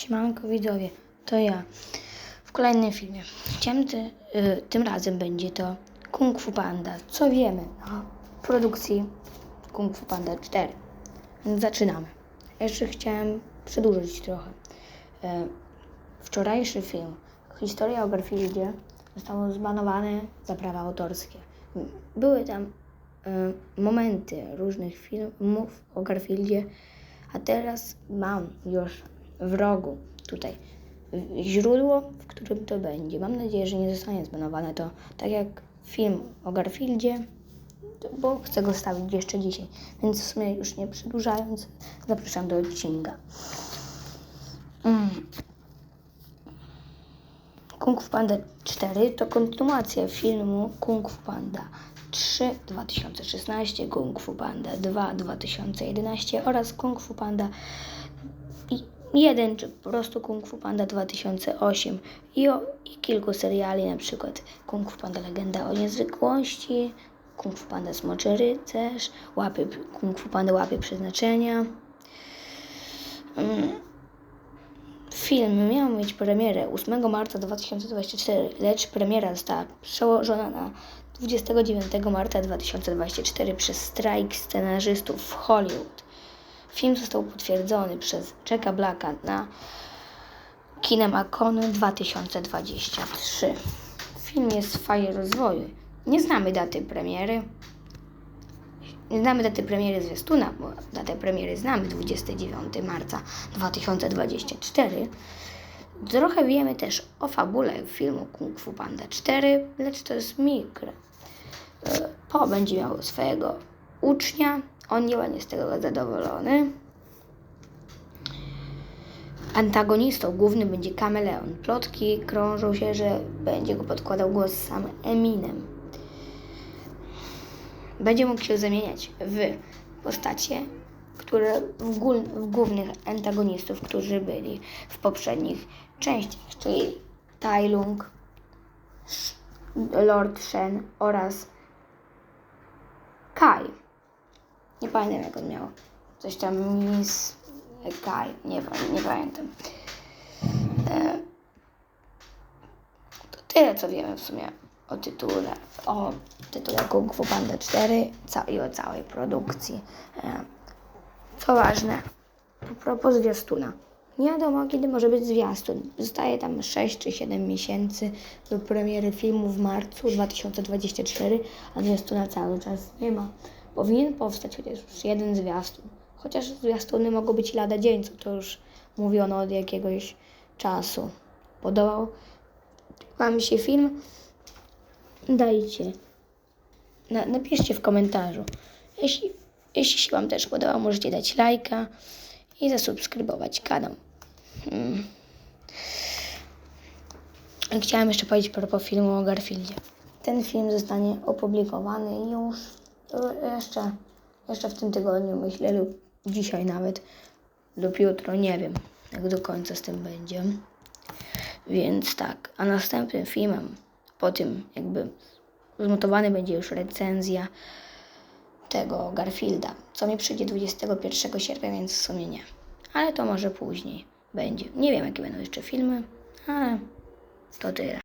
Siemanko widzowie, to ja w kolejnym filmie. Chciałem ty, y, tym razem będzie to Kung Fu Panda. Co wiemy o produkcji Kung Fu Panda 4? Więc zaczynamy. Jeszcze chciałem przedłużyć trochę. Y, wczorajszy film Historia o Garfieldzie został zbanowany za prawa autorskie. Były tam y, momenty różnych filmów o Garfieldzie, a teraz mam już w rogu tutaj źródło, w którym to będzie. Mam nadzieję, że nie zostanie zbanowane to tak jak film o Garfieldzie, bo chcę go stawić jeszcze dzisiaj. Więc w sumie już nie przedłużając, zapraszam do odcinka. Mm. Kung Fu Panda 4 to kontynuacja filmu Kung Fu Panda 3 2016, Kung Fu Panda 2 2011 oraz Kung Fu Panda 1 czy po prostu Kung Fu Panda 2008 i, o, i kilku seriali, na przykład Kung Fu Panda Legenda o Niezwykłości, Kung Fu Panda Smoczy Rycerz, łapy, Kung Fu Panda Łapy Przeznaczenia. Mm. Film miał mieć premierę 8 marca 2024, lecz premiera została przełożona na 29 marca 2024 przez strajk scenarzystów w Hollywood. Film został potwierdzony przez Jacka Blacka na KinemaCon 2023. Film jest w fazie rozwoju. Nie znamy daty premiery. Nie znamy daty premiery zwiastuna, bo datę premiery znamy 29 marca 2024. Trochę wiemy też o fabule filmu Kung Fu Panda 4, lecz to jest mikro. E, Po będzie miał swojego ucznia, on nie będzie z tego zadowolony. Antagonistą głównym będzie Kameleon. Plotki krążą się, że będzie go podkładał głos sam Eminem. Będzie mógł się zamieniać w postacie, które w, w głównych antagonistów, którzy byli w poprzednich częściach, czyli Tai Lung, Lord Shen oraz Kai. Nie pamiętam jak on miał. Coś tam Miss Kai. Nie, nie pamiętam. E, to tyle co wiemy w sumie o tytule. O tytule Kung Fu Panda 4 ca- i o całej produkcji. E, co ważne, po propos zwiastuna. Nie wiadomo, kiedy może być zwiastun. Zostaje tam 6 czy 7 miesięcy do premiery filmu w marcu 2024, a zwiastuna cały czas nie ma. Powinien powstać chociaż już jeden zwiastun. Chociaż zwiastuny mogą być lada dzień, co to już mówiono od jakiegoś czasu. Podobał Wam się film? Dajcie. Na, napiszcie w komentarzu. Jeśli, jeśli się Wam też podobał, możecie dać lajka i zasubskrybować kanał. Hmm. Chciałem jeszcze powiedzieć propos filmu o Garfieldzie. Ten film zostanie opublikowany już e, jeszcze, jeszcze w tym tygodniu, myślę, lub dzisiaj nawet, lub jutro, nie wiem, jak do końca z tym będzie. Więc tak, a następnym filmem, po tym jakby zmontowany będzie już recenzja tego Garfielda, co mi przyjdzie 21 sierpnia, więc w sumie nie. Ale to może później będzie. Nie wiem, jakie będą jeszcze filmy, ale to tyle.